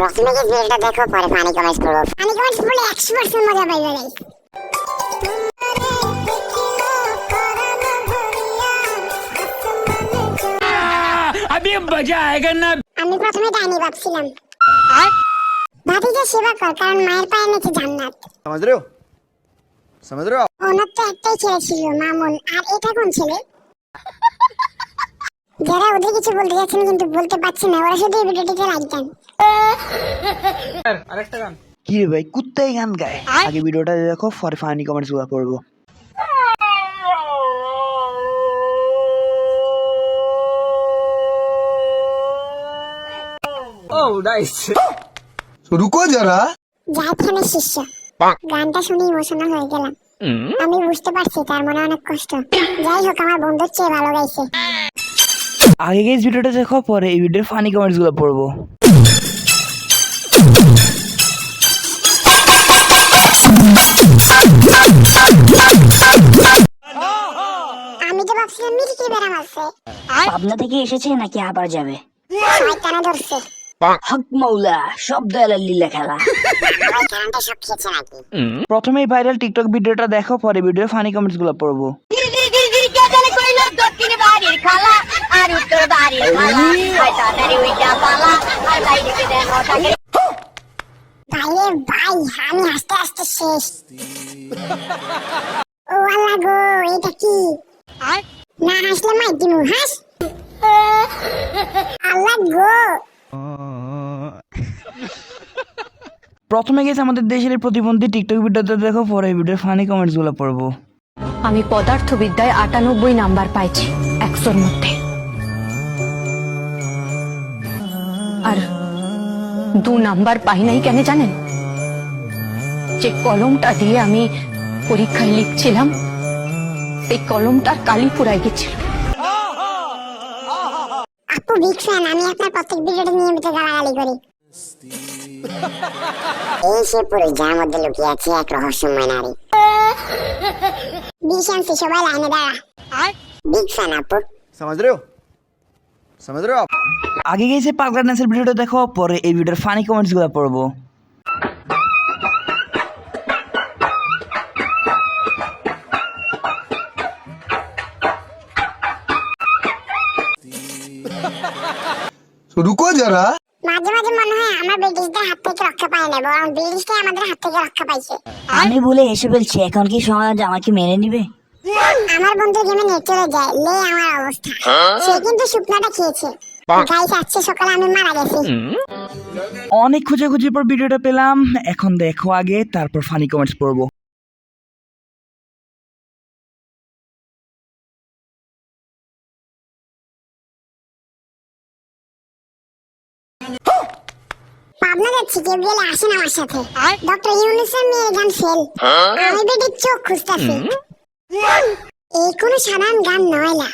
প্রথমে গিয়ে ভিডিওটা দেখো পরে পানি কমেন্টস পড়ব পানি কমেন্টস পড়লে একশো পার্সেন্ট মজা পাই ভাই আমি মজা আয়েগা না। আমি প্রথমে ডাইনি ভাবছিলাম। ভাতিজা সেবা কর কারণ মায়ের পায়ে নাকি জান্নাত। সমাজ রেও সমাজ রেও ওনার তো একটাই ছেলে ছিল মামুন। আর এটা কোন ছেলে? যারা ওদের কিছু বলতে যাচ্ছেন কিন্তু বলতে পারছি না ওরা শুধু লাইক দেন। আরেকটা গান। কি রে ভাই কুত্তাই গান গায়। আগে ভিডিওটা দেখো ফর ফানি কমেন্টসগুলো পড়ব। রুকো যারা। যাইখানে শিষ্য। গানটা শুনে ইমোশনাল হয়ে গেলাম। আমি বুঝতে পারছি তার মনে অনেক কষ্ট। যাই হোক আমার বন্ধুর চেয়ে ভালো গাইছে। আগে গেছ ভিডিওটা দেখো পরে এই ভিডিওর ফানি কমেন্টসগুলো পড়ব। আমি তো ভাবছিলাম মিরকি বেরাম আছে পাবনা থেকে এসেছে নাকি আবার যাবে? শয়তানে ধরছে। হক মৌলা সব দয়ালের লীলা খেলা। আমার কারেন্টে সব খেয়েছে নাকি? প্রথমেই ভাইরাল টিকটক ভিডিওটা দেখো পরে ভিডিওর ফানি কমেন্টসগুলো পড়ব দক্ষিণ বাড়ির খালা আর উত্তর বাড়ির খালা হয় তাড়াতাড়ি উইটা পালা আর বাইরে দেখো থাকে ভাইরে ভাই আমি হাসতে হাসতে শেষ। ও আল্লাহ গো এটা কি? না হাসলে মাই দিমু হাস। আল্লাহ গো। প্রথমে গেছে আমাদের দেশের প্রতিবন্ধী টিকটক ভিডিওটা দেখো পরে ভিডিওর ফানি কমেন্টসগুলো পড়ব। আমি পদার্থবিদ্যায় আটানব্বই নাম্বার পাইছি একশোর মধ্যে। আর দু নাম্বার পাই নাই কেন জানেন? যে কলমটা দিয়ে আমি পরীক্ষায় লিখছিলাম সেই কলমটার কালি পুরাই গেছিল। আপু বিগ ফ্যান আমি আপনার প্রত্যেক নিয়মিত গালাগালি করি। এই সে যার মধ্যে লুকিয়ে আছে এক রহস্যময় নারী। বিশান সে সবাই লাইনে দাঁড়া। বিগ ফ্যান আপু। সমাজ রেও সমাজ রেও আগে গেছে পাগলা নাচের ভিডিওটা দেখো পরে এই ভিডিওর ফানি কমেন্টসগুলো পড়ব। রুকো যারা মাঝে মাঝে মনে হয় আমার ব্রিটিশদের হাত থেকে রক্ষা পায় না বরং ব্রিটিশটাই আমাদের হাত থেকে রক্ষা পাইছে। আমি বলে এসে বলছি এখন কি সমাজ আমাকে মেনে নিবে? আমার বন্ধু যেমন নেট চলে যায় লে আমার অবস্থা। হ্যাঁ? সে কিন্তু শুকনাটা খেয়েছে। অনেক খুঁজে খুঁজে পর ভিডিওটা পেলাম। এখন দেখো আগে তারপর ফানি কমেন্টস পড়ব। পাবনা যাচ্ছি গেব্রিয়েল গেলে আসেন আমার সাথে। ডক্টর ইউনুসের মেয়ের গান ফেল। আমি বেটির চোখ খুঁজতেছি। এই কোনো সাধারণ গান নয় না।